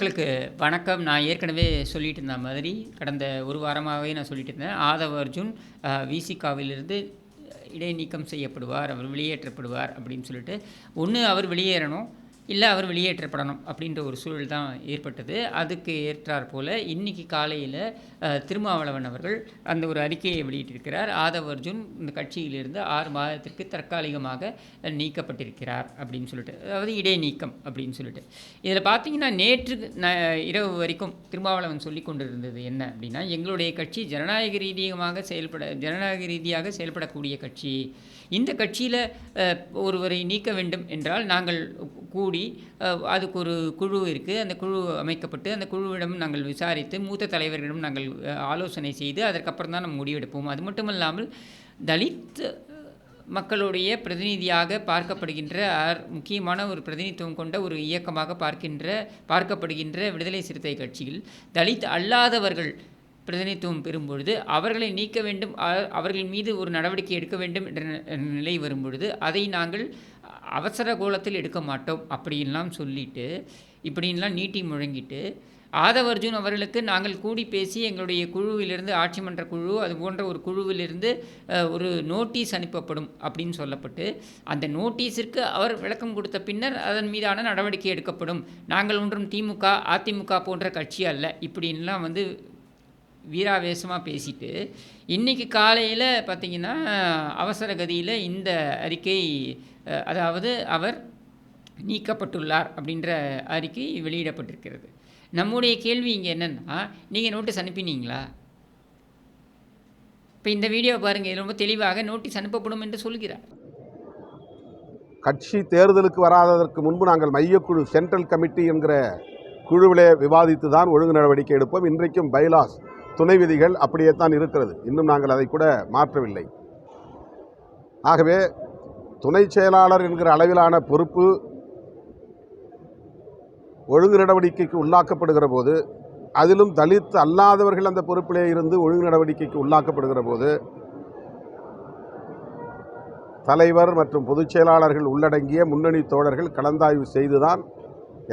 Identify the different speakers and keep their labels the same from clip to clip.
Speaker 1: மக்களுக்கு வணக்கம். நான் ஏற்கனவே சொல்லிட்டு இருந்த மாதிரி கடந்த ஒரு வாரமாகவே நான் சொல்லிட்டு இருந்தேன் ஆதவ அர்ஜுன் விசிகாவிலிருந்து இடைநீக்கம் செய்யப்படுவார் அவர் வெளியேற்றப்படுவார் அப்படின்னு சொல்லிட்டு. ஒன்று அவர் வெளியேறணும். இல்லை அவர் வெளியேற்றப்படணும் அப்படின்ற ஒரு சூழல் தான் ஏற்பட்டது. அதுக்கு ஏற்றார் போல் இன்றைக்கி காலையில் திருமாவளவன் அவர்கள் அந்த ஒரு அறிக்கையை வெளியிட்டிருக்கிறார். ஆதவ் அர்ஜுன் இந்த கட்சியிலிருந்து ஆறு மாதத்திற்கு தற்காலிகமாக நீக்கப்பட்டிருக்கிறார் அப்படின்னு சொல்லிட்டு அதாவது இடைநீக்கம் அப்படின்னு சொல்லிட்டு. இதில் பார்த்தீங்கன்னா நேற்று ந இரவு வரைக்கும் திருமாவளவன் சொல்லி கொண்டிருந்தது என்ன அப்படின்னா எங்களுடைய கட்சி ஜனநாயக ரீதியமாக செயல்பட ஜனநாயக ரீதியாக செயல்படக்கூடிய கட்சி. இந்த கட்சியில் ஒருவரை நீக்க வேண்டும் என்றால் நாங்கள் கூடி கூடி அதுக்கு ஒரு குழு இருக்குது அந்த குழு அமைக்கப்பட்டு அந்த குழுவிடம் நாங்கள் விசாரித்து மூத்த தலைவர்களிடம் நாங்கள் ஆலோசனை செய்து அதற்கப்புறம் தான் நம்ம முடிவெடுப்போம். அது மட்டுமல்லாமல் தலித் மக்களுடைய பிரதிநிதியாக பார்க்கப்படுகின்ற ஆர் முக்கியமான ஒரு பிரதிநிதித்துவம் கொண்ட ஒரு இயக்கமாக பார்க்கின்ற பார்க்கப்படுகின்ற விடுதலை சிறுத்தை கட்சியில் தலித் அல்லாதவர்கள் பிரதிநிதித்துவம் பெறும்பொழுது அவர்களை நீக்க வேண்டும் அவர்களின் அவர்கள் மீது ஒரு நடவடிக்கை எடுக்க வேண்டும் என்ற நிலை வரும்பொழுது அதை நாங்கள் அவசர கோலத்தில் எடுக்க மாட்டோம் அப்படின்லாம் சொல்லிட்டு இப்படின்லாம் நீட்டி முழங்கிட்டு ஆதவ அர்ஜுன் அவர்களுக்கு நாங்கள் கூடி பேசி எங்களுடைய குழுவிலிருந்து ஆட்சி மன்ற குழு அது போன்ற ஒரு குழுவிலிருந்து ஒரு நோட்டீஸ் அனுப்பப்படும் அப்படின்னு சொல்லப்பட்டு அந்த நோட்டீஸிற்கு அவர் விளக்கம் கொடுத்த பின்னர் அதன் மீதான நடவடிக்கை எடுக்கப்படும். நாங்கள் ஒன்றும் திமுக அதிமுக போன்ற கட்சி அல்ல. இப்படின்லாம் வந்து வீராவேசமாக பேசிட்டு இன்றைக்கி காலையில் பார்த்தீங்கன்னா அவசர கதியில் இந்த அறிக்கை அதாவது அவர் நீக்கப்பட்டுள்ளார் அப்படின்ற அறிக்கை வெளியிடப்பட்டிருக்கிறது. நம்முடைய கேள்வி இங்கே என்னென்னா நீங்கள் நோட்டீஸ் அனுப்பினீங்களா? இப்போ இந்த வீடியோ பாருங்கள் இது ரொம்ப தெளிவாக நோட்டீஸ் அனுப்பப்படும் என்று சொல்கிறார்.
Speaker 2: கட்சி தேர்தலுக்கு வராததற்கு முன்பு நாங்கள் மையக்குழு சென்ட்ரல் கமிட்டி என்கிற குழுவிலே விவாதித்து தான் ஒழுங்கு நடவடிக்கை எடுப்போம். இன்றைக்கும் பைலாஸ் துணை விதிகள் அப்படியே தான் இருக்கிறது. இன்னும் நாங்கள் அதை கூட மாற்றவில்லை. ஆகவே துணை செயலாளர் என்கிற அளவிலான பொறுப்பு ஒழுங்கு நடவடிக்கைக்கு உள்ளாக்கப்படுகிற போது அதிலும் தலித் அல்லாதவர்கள் அந்த பொறுப்பிலே இருந்து ஒழுங்கு நடவடிக்கைக்கு உள்ளாக்கப்படுகிற போது தலைவர் மற்றும் பொதுச் செயலாளர்கள் உள்ளடங்கிய முன்னணி தோழர்கள் கலந்தாய்வு செய்துதான்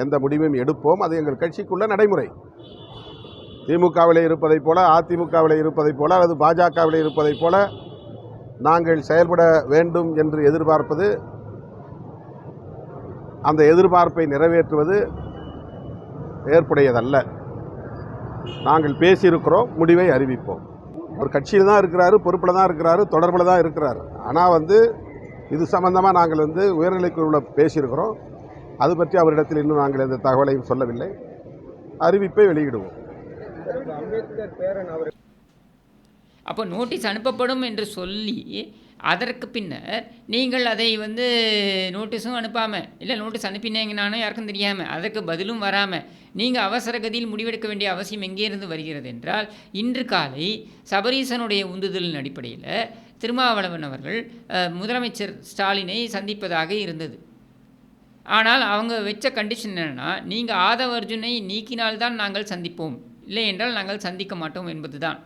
Speaker 2: எந்த முடிவையும் எடுப்போம். அது எங்கள் கட்சிக்குள்ள நடைமுறை. திமுகவிலே இருப்பதைப் போல அதிமுகவிலே இருப்பதைப் போல அல்லது பாஜகவிலே இருப்பதைப் போல நாங்கள் செயல்பட வேண்டும் என்று எதிர்பார்ப்பது அந்த எதிர்பார்ப்பை நிறைவேற்றுவது ஏற்புடையதல்ல. நாங்கள் பேசியிருக்கிறோம் முடிவை அறிவிப்போம். ஒரு கட்சியில் தான் இருக்கிறாரு பொறுப்பில் தான் இருக்கிறாரு தொடர்பில் தான் இருக்கிறார். ஆனால் வந்து இது சம்பந்தமாக நாங்கள் வந்து உயர்நிலைக்குழுவில் பேசியிருக்கிறோம். அது பற்றி அவரிடத்தில் இன்னும் நாங்கள் எந்த தகவலையும் சொல்லவில்லை. அறிவிப்பை வெளியிடுவோம்.
Speaker 1: அப்போ நோட்டீஸ் அனுப்பப்படும் என்று சொல்லி அதற்கு பின்னர் நீங்கள் அதை வந்து நோட்டீஸும் அனுப்பாமல் இல்லை நோட்டீஸ் அனுப்பினீங்கனாலும் யாருக்கும் தெரியாமல் அதற்கு பதிலும் வராமல் நீங்கள் அவசர கதியில் முடிவெடுக்க வேண்டிய அவசியம் எங்கேருந்து வருகிறது என்றால் இன்று காலை சபரீசனுடைய உந்துதலின் அடிப்படையில் திருமாவளவன் அவர்கள் முதலமைச்சர் ஸ்டாலினை சந்திப்பதாக இருந்தது. ஆனால் அவங்க வச்ச கண்டிஷன் என்னென்னா நீங்கள் ஆதவ அர்ஜுனை நீக்கினால்தான் நாங்கள் சந்திப்போம். இல்லை என்றால் நாங்கள் சந்திக்க மாட்டோம் என்பதுதான்.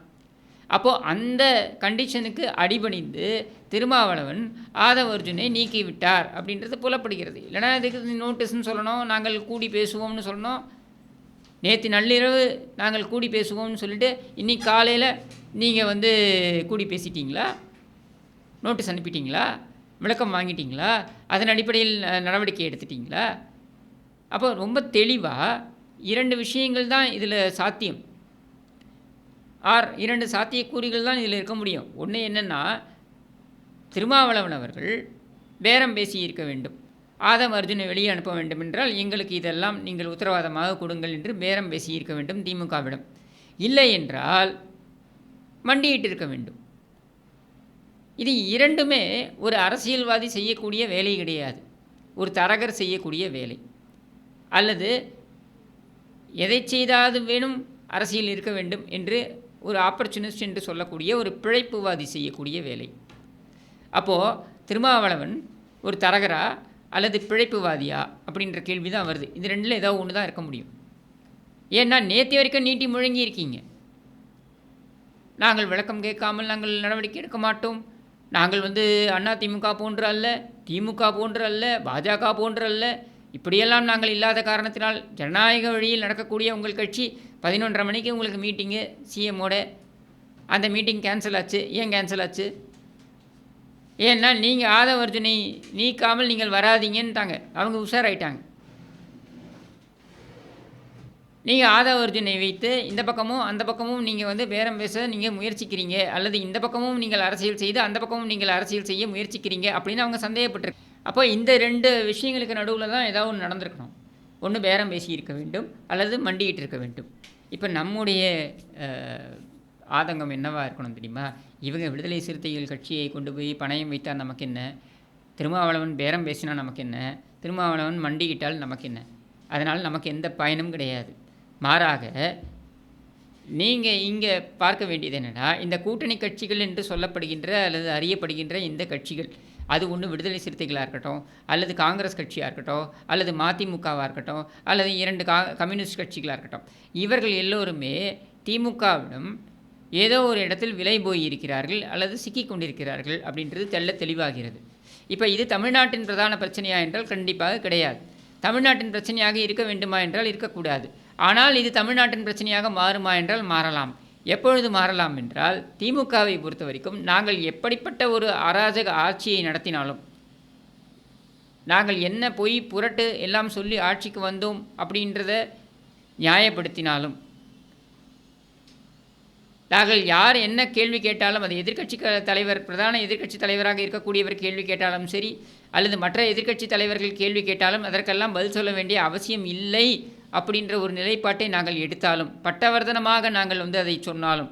Speaker 1: அப்போது அந்த கண்டிஷனுக்கு அடிபணிந்து திருமாவளவன் ஆதவ அர்ஜுனை நீக்கிவிட்டார் அப்படின்றது புலப்படுகிறது. இல்லைனா இதுக்கு நோட்டீஸ்னு சொல்லணும் நாங்கள் கூடி பேசுவோம்னு சொல்லணும். நேற்று நள்ளிரவு நாங்கள் கூடி பேசுவோம்னு சொல்லிட்டு இன்னைக்கு காலையில் நீங்கள் வந்து கூடி பேசிட்டீங்களா? நோட்டீஸ் அனுப்பிட்டீங்களா? விளக்கம் வாங்கிட்டீங்களா? அதன் அடிப்படையில் நடவடிக்கை எடுத்துட்டீங்களா? அப்போ ரொம்ப தெளிவாக இரண்டு விஷயங்கள் தான் இதில் சாத்தியம். ஆர் இரண்டு சாத்தியக்கூறுகள் தான் இதில் இருக்க முடியும். ஒன்று என்னென்னா திருமாவளவன் அவர்கள் பேரம் பேசி இருக்க வேண்டும். ஆதம் அர்ஜுனை வெளியே அனுப்ப வேண்டும் என்றால் எங்களுக்கு இதெல்லாம் நீங்கள் உத்தரவாதமாக கொடுங்கள் என்று பேரம் பேசி இருக்க வேண்டும் திமுகவிடம். இல்லை என்றால் மண்டியிட்டு இருக்க வேண்டும். இது இரண்டுமே ஒரு அரசியல்வாதி செய்யக்கூடிய வேலை கிடையாது. ஒரு தரகர் செய்யக்கூடிய வேலை. அல்லது எதை செய்தாவது வேணும் அரசியல் இருக்க வேண்டும் என்று ஒரு ஆப்பர்ச்சுனிஸ்ட் என்று சொல்லக்கூடிய ஒரு பிழைப்புவாதி செய்யக்கூடிய வேலை. அப்போது திருமாவளவன் ஒரு தரகரா அல்லது பிழைப்புவாதியா அப்படின்ற கேள்வி தான் வருது. இது ரெண்டில் ஏதோ ஒன்று தான் இருக்க முடியும். ஏன்னா நேற்று வரைக்கும் நீட்டி முழங்கி இருக்கீங்க. நாங்கள் விளக்கம் கேட்காமல் நாங்கள் நடவடிக்கை எடுக்க மாட்டோம். நாங்கள் வந்து அண்ணா திமுக போன்ற அல்ல திமுக போன்ற அல்ல பாஜக போன்ற அல்ல இப்படியெல்லாம் நாங்கள் இல்லாத காரணத்தினால் ஜனநாயக வழியில் நடக்கக்கூடிய உங்கள் கட்சி பதினொன்றரை மணிக்கு உங்களுக்கு மீட்டிங்கு சிஎம்மோட அந்த மீட்டிங் கேன்சல் ஆச்சு. ஏன் கேன்சல் ஆச்சு? ஏன்னா நீங்கள் ஆதவர்ஜனை நீக்காமல் நீங்கள் வராதீங்கன்ட்டாங்க. அவங்க உஷாராயிட்டாங்க. நீங்கள் ஆதவர்ஜனை வைத்து இந்த பக்கமும் அந்த பக்கமும் நீங்கள் வந்து பேரம் பேச நீங்கள் முயற்சிக்கிறீங்க. அல்லது இந்த பக்கமும் நீங்கள் அரசியல் செய்து அந்த பக்கமும் நீங்கள் அரசியல் செய்ய முயற்சிக்கிறீங்க அப்படின்னு அவங்க சந்தேகப்பட்டிருக்கு அப்போ இந்த ரெண்டு விஷயங்களுக்கு நடுவில் தான் ஏதாவது ஒன்று நடந்திருக்கணும். ஒன்று பேரம் பேசி இருக்க வேண்டும் அல்லது மண்டிகிட்டு இருக்க வேண்டும். இப்போ நம்முடைய ஆதங்கம் என்னவாக இருக்கணும் தெரியுமா? இவங்க விடுதலை சிறுத்தைகள் கட்சியை கொண்டு போய் பணயம் வைத்தால் நமக்கு என்ன? திருமாவளவன் பேரம் பேசினா நமக்கு என்ன? திருமாவளவன் மண்டிக்கிட்டால் நமக்கு என்ன? அதனால் நமக்கு எந்த பயனும் கிடையாது. மாறாக நீங்கள் இங்கே பார்க்க வேண்டியது என்னென்னா இந்த கூட்டணி கட்சிகள் என்று சொல்லப்படுகின்ற அல்லது அறியப்படுகின்ற இந்த கட்சிகள் அது ஒன்று விடுதலை சிறுத்தைகளாக இருக்கட்டும் அல்லது காங்கிரஸ் கட்சியாக இருக்கட்டும் அல்லது மதிமுகவாக இருக்கட்டும் அல்லது இரண்டு கா கம்யூனிஸ்ட் கட்சிகளாக இருக்கட்டும். இவர்கள் எல்லோருமே திமுகவிடம் ஏதோ ஒரு இடத்தில் விலை போய் இருக்கிறார்கள் அல்லது சிக்கி கொண்டிருக்கிறார்கள் அப்படின்றது தெள்ள தெளிவாகிறது. இப்போ இது தமிழ்நாட்டின் பிரதான பிரச்சனையா என்றால் கண்டிப்பாக கிடையாது. தமிழ்நாட்டின் பிரச்சனையாக இருக்க வேண்டுமா என்றால் இருக்கக்கூடாது. ஆனால் இது தமிழ்நாட்டின் பிரச்சனையாக மாறுமா என்றால் மாறலாம். எப்பொழுது மாறலாம் என்றால் திமுகவை பொறுத்த வரைக்கும் நாங்கள் எப்படிப்பட்ட ஒரு அராஜக ஆட்சியை நடத்தினாலும் நாங்கள் என்ன பொய் புரட்டு எல்லாம் சொல்லி ஆட்சிக்கு வந்தோம் அப்படின்றத நியாயப்படுத்தினாலும் நாங்கள் யார் என்ன கேள்வி கேட்டாலும் அது எதிர்க்கட்சி தலைவர் பிரதான எதிர்க்கட்சி தலைவராக இருக்கக்கூடியவர் கேள்வி கேட்டாலும் சரி அல்லது மற்ற எதிர்க்கட்சி தலைவர்கள் கேள்வி கேட்டாலும் அதற்கெல்லாம் பதில் சொல்ல வேண்டிய அவசியம் இல்லை அப்படின்ற ஒரு நிலைப்பாட்டை நாங்கள் எடுத்தாலும் பட்டவர்தனமாக நாங்கள் வந்து அதை சொன்னாலும்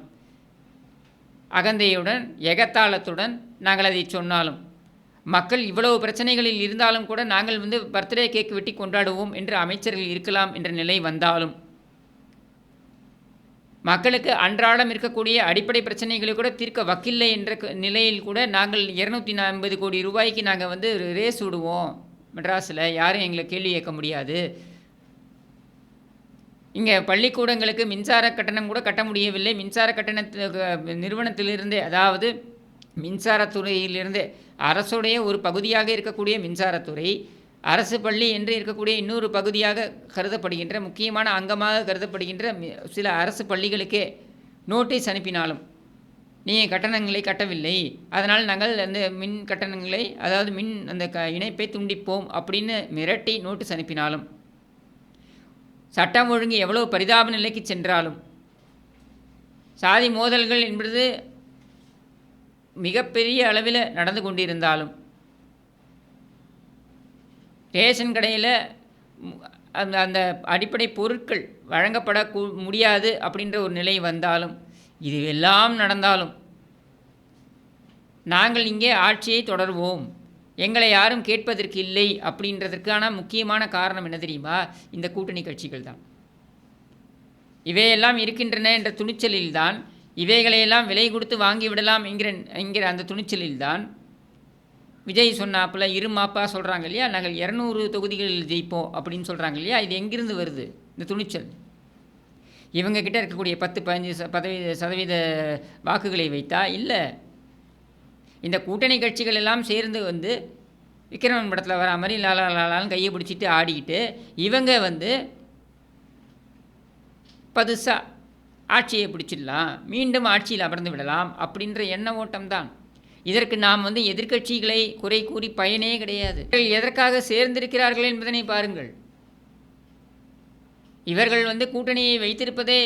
Speaker 1: அகந்தையுடன் எகத்தாளத்துடன் நாங்கள் அதை சொன்னாலும் மக்கள் இவ்வளவு பிரச்சனைகளில் இருந்தாலும் கூட நாங்கள் வந்து பர்த்டே கேக் வெட்டி கொண்டாடுவோம் என்று அமைச்சர்கள் இருக்கலாம் என்ற நிலை வந்தாலும் மக்களுக்கு அன்றாடம் இருக்கக்கூடிய அடிப்படை பிரச்சனைகளை கூட தீர்க்க வக்கில்லை என்ற நிலையில் கூட நாங்கள் இரநூத்தி ஐம்பது கோடி ரூபாய்க்கு நாங்கள் வந்து ரேஸ் விடுவோம். மெட்ராஸில் யாரும் எங்களை கேள்வி கேட்க முடியாது. இங்கே பள்ளிக்கூடங்களுக்கு மின்சார கட்டணம் கூட கட்ட முடியவில்லை. மின்சார கட்டணத்து நிறுவனத்திலிருந்தே அதாவது மின்சாரத்துறையிலிருந்தே அரசுடைய ஒரு பகுதியாக இருக்கக்கூடிய மின்சாரத்துறை அரசு பள்ளி என்று இருக்கக்கூடிய இன்னொரு பகுதியாக கருதப்படுகின்ற முக்கியமான அங்கமாக கருதப்படுகின்ற மி- சில அரசு பள்ளிகளுக்கே நோட்டீஸ் அனுப்பினாலும் நீங்கள் கட்டணங்களை கட்டவில்லை. அதனால் நாங்கள் அந்த மின் கட்டணங்களை அதாவது மின் அந்த க இணைப்பை துண்டிப்போம் அப்படின்னு மிரட்டி நோட்டீஸ் அனுப்பினாலும் சட்டம் ஒழுங்கு எவ்வளவு பரிதாப நிலைக்கு சென்றாலும். சாதி மோதல்கள் என்பது மிகப்பெரிய அளவில் நடந்து கொண்டிருந்தாலும். ரேஷன் கடையில் அந்த அந்த அடிப்படை பொருட்கள் வழங்கப்பட முடியாது அப்படின்ற ஒரு நிலை வந்தாலும் இது எல்லாம் நடந்தாலும் நாங்கள் இங்கே ஆட்சியை தொடர்வோம். எங்களை யாரும் கேட்பதற்கு இல்லை அப்படின்றதற்கான முக்கியமான காரணம் என்ன தெரியுமா? இந்த கூட்டணி கட்சிகள் தான். இவையெல்லாம் இருக்கின்றன என்ற துணிச்சலில்தான் இவைகளையெல்லாம் விலை கொடுத்து வாங்கி விடலாம் என்கிற என்கிற அந்த துணிச்சலில்தான் விஜய் சொன்னாப்புல இருமாப்பா சொல்கிறாங்க இல்லையா? நாங்கள் இரநூறு தொகுதிகளில் ஜெயிப்போம் அப்படின்னு சொல்கிறாங்க இல்லையா? இது எங்கிருந்து வருது? இந்த துணிச்சல். இவங்கக்கிட்ட இருக்கக்கூடிய பத்து பதினஞ்சு ச- சதவீத வாக்குகளை வைத்தா இல்லை. இந்த கூட்டணி கட்சிகள் எல்லாம் சேர்ந்து வந்து விக்ரமன் படத்தில் வர மாதிரி லாலா லாலான்னு கையை பிடிச்சிட்டு ஆடிக்கிட்டு இவங்க வந்து பதுசாக ஆட்சியை பிடிச்சிடலாம் மீண்டும் ஆட்சியில் அமர்ந்து விடலாம் அப்படின்ற எண்ண ஓட்டம்தான். இதற்கு நாம் வந்து எதிர்க்கட்சிகளை குறை கூறி பயனே கிடையாது. எதற்காக சேர்ந்திருக்கிறார்கள் என்பதனை பாருங்கள். இவர்கள் வந்து கூட்டணியை வைத்திருப்பதே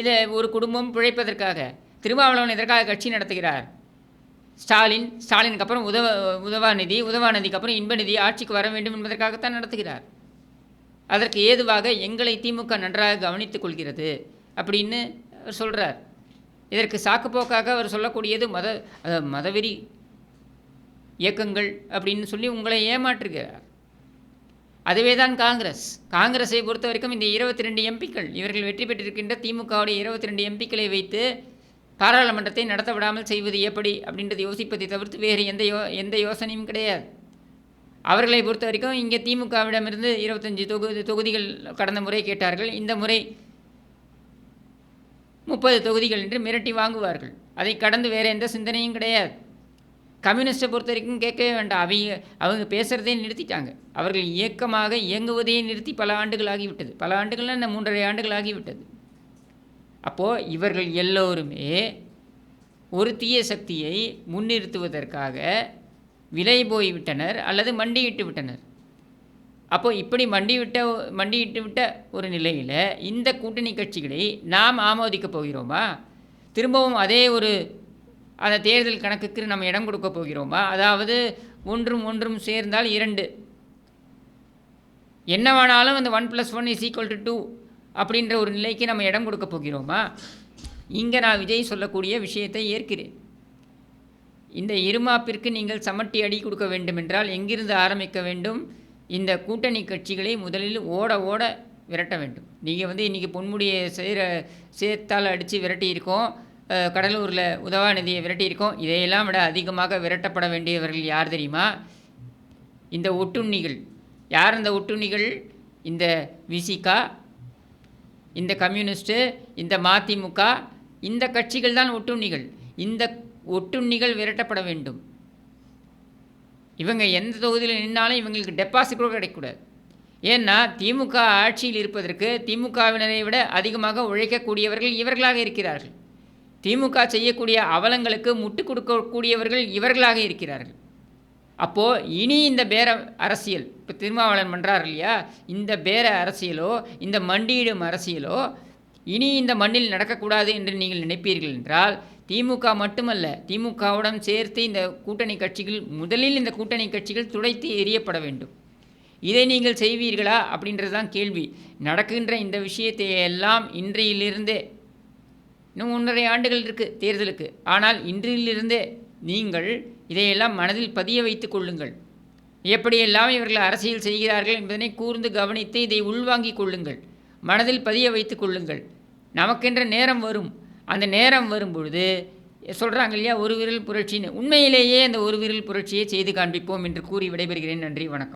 Speaker 1: இதை ஒரு குடும்பம் பிழைப்பதற்காக திருமாவளவன் எதற்காக கட்சி நடத்துகிறார்? ஸ்டாலின் ஸ்டாலினுக்கு அப்புறம் உதவ உதவாநிதி உதவாநிதிக்கு அப்புறம் இன்பநிதி ஆட்சிக்கு வர வேண்டும் என்பதற்காகத்தான் நடத்துகிறார். அதற்கு ஏதுவாக எங்களை திமுக நன்றாக கவனித்துக் கொள்கிறது அப்படின்னு அவர் சொல்கிறார் இதற்கு சாக்குப்போக்காக அவர் சொல்லக்கூடியது மத மதவெறி இயக்கங்கள் அப்படின்னு சொல்லி உங்களை ஏமாற்றுகிறார். அதுவே தான் காங்கிரஸ். காங்கிரஸை பொறுத்த வரைக்கும் இந்த இருபத்தி ரெண்டு எம்பிக்கள் இவர்கள் வெற்றி பெற்றிருக்கின்ற திமுகவுடைய இருபத்தி ரெண்டு எம்பிக்களை வைத்து பாராளுமன்றத்தை நடத்த விடாமல் செய்வது எப்படி அப்படின்றத யோசிப்பதை தவிர்த்து வேறு எந்த யோ எந்த யோசனையும் கிடையாது. அவர்களை பொறுத்த வரைக்கும் இங்கே திமுகவிடமிருந்து இருபத்தஞ்சி தொகுதி தொகுதிகள் கடந்த முறை கேட்டார்கள். இந்த முறை முப்பது தொகுதிகள் என்று மிரட்டி வாங்குவார்கள். அதை கடந்து வேறு எந்த சிந்தனையும் கிடையாது. கம்யூனிஸ்ட்டை பொறுத்த வரைக்கும் கேட்கவே வேண்டாம். அவங்க அவங்க பேசுகிறதே நிறுத்திட்டாங்க. அவர்கள் இயக்கமாக இயங்குவதையே நிறுத்தி பல ஆண்டுகள் ஆகிவிட்டது. பல ஆண்டுகள்னால் இந்த மூன்றரை ஆண்டுகள் ஆகிவிட்டது. அப்போது இவர்கள் எல்லோருமே ஒரு தீய சக்தியை முன்னிறுத்துவதற்காக விலை போய்விட்டனர் அல்லது மண்டியிட்டு விட்டனர். அப்போ இப்படி மண்டிவிட்ட மண்டியிட்டு விட்ட ஒரு நிலையில் இந்த கூட்டணி கட்சிகளை நாம் ஆமோதிக்கப் போகிறோமா? திரும்பவும் அதே ஒரு அந்த தேர்தல் கணக்குக்கு நம்ம இடம் கொடுக்க போகிறோமா? அதாவது ஒன்றும் ஒன்றும் சேர்ந்தால் இரண்டு. என்ன வேணாலும் அந்த one plus one is equal to two அப்படின்ற ஒரு நிலைக்கு நம்ம இடம் கொடுக்க போகிறோமா? இங்கே நான் விஜய் சொல்லக்கூடிய விஷயத்தை ஏற்கிறேன். இந்த இருமாப்பிற்கு நீங்கள் சமட்டி அடி கொடுக்க வேண்டுமென்றால் எங்கிருந்து ஆரம்பிக்க வேண்டும்? இந்த கூட்டணி கட்சிகளை முதலில் ஓட ஓட விரட்ட வேண்டும். நீங்கள் வந்து இன்றைக்கி பொன்முடியை செய்கிற சேர்த்தால் அடித்து விரட்டியிருக்கோம். கடலூரில் உதவாநிதியை விரட்டியிருக்கோம். இதையெல்லாம் விட அதிகமாக விரட்டப்பட வேண்டியவர்கள் யார் தெரியுமா? இந்த ஒட்டுண்ணிகள். யார் இந்த ஒட்டுண்ணிகள்? இந்த விசிகா இந்த கம்யூனிஸ்ட்டு இந்த மதிமுக இந்த கட்சிகள் தான் ஒட்டுண்ணிகள். இந்த ஒட்டுண்ணிகள் விரட்டப்பட வேண்டும். இவங்க எந்த தொகுதியில் நின்னாலும் இவங்களுக்கு டெபாசிட் கூட கிடைக்கக்கூடாது. ஏன்னா திமுக ஆட்சியில் இருப்பதற்கு திமுகவினரை விட அதிகமாக உழைக்கக்கூடியவர்கள் இவர்களாக இருக்கிறார்கள். திமுக செய்யக்கூடிய அவலங்களுக்கு முட்டு கொடுக்கக்கூடியவர்கள் இவர்களாக இருக்கிறார்கள். அப்போது இனி இந்த பேர அரசியல் இப்போ திருமாவளவன் பண்ணுறார் இல்லையா? இந்த பேர அரசியலோ இந்த மண்டியிடும் அரசியலோ இனி இந்த மண்ணில் நடக்கக்கூடாது என்று நீங்கள் நினைப்பீர்கள் என்றால் திமுக மட்டுமல்ல திமுகவுடன் சேர்த்து இந்த கூட்டணி கட்சிகள் முதலில் இந்த கூட்டணி கட்சிகள் துடைத்து எறியப்பட வேண்டும். இதை நீங்கள் செய்வீர்களா? அப்படின்றது தான் கேள்வி. நடக்கின்ற இந்த விஷயத்தை எல்லாம் இன்றையிலிருந்தே இன்னும் ஒன்றரை ஆண்டுகள் இருக்குது தேர்தலுக்கு. ஆனால் இன்றிலிருந்தே நீங்கள் இதையெல்லாம் மனதில் பதிய வைத்துக் கொள்ளுங்கள். எப்படியெல்லாம் இவர்கள் அரசியல் செய்கிறார்கள் என்பதனை கூர்ந்து கவனித்து இதை உள்வாங்கிக் கொள்ளுங்கள். மனதில் பதிய வைத்துக் கொள்ளுங்கள். நமக்கென்ற நேரம் வரும். அந்த நேரம் வரும்பொழுது சொல்கிறாங்க இல்லையா ஒரு விரல் புரட்சின்னு. உண்மையிலேயே அந்த ஒரு விரல் புரட்சியை செய்து காண்பிப்போம் என்று கூறி விடைபெறுகிறேன். நன்றி வணக்கம்.